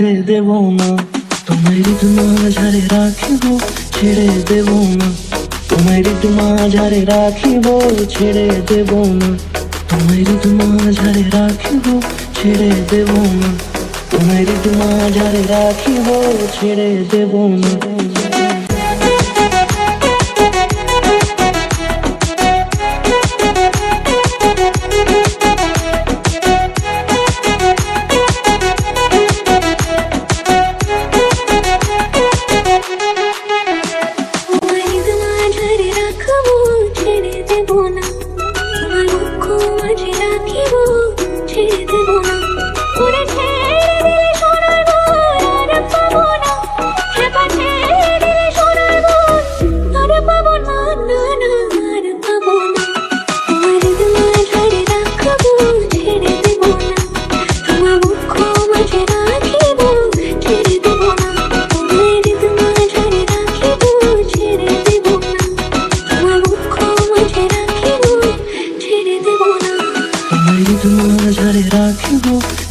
যেতে দেব না। তোমার মাঝারে রাখিব, ছেড়ে দেব না। তোমার মাঝারে রাখিব, ছেড়ে দেব না। তোমার মাঝারে রাখিব, ছেড়ে দেব না। তোমার মাঝারে রাখিব, ছেড়ে দেব না।